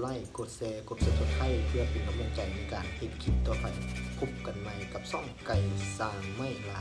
ไลค์กดแชร์กดซับสไครต์เพื่อเป็นกำลังใจในการเฮ็ดคลิปต่อไปพบกันใหม่กับซ่องไก่สร้างไม่ลา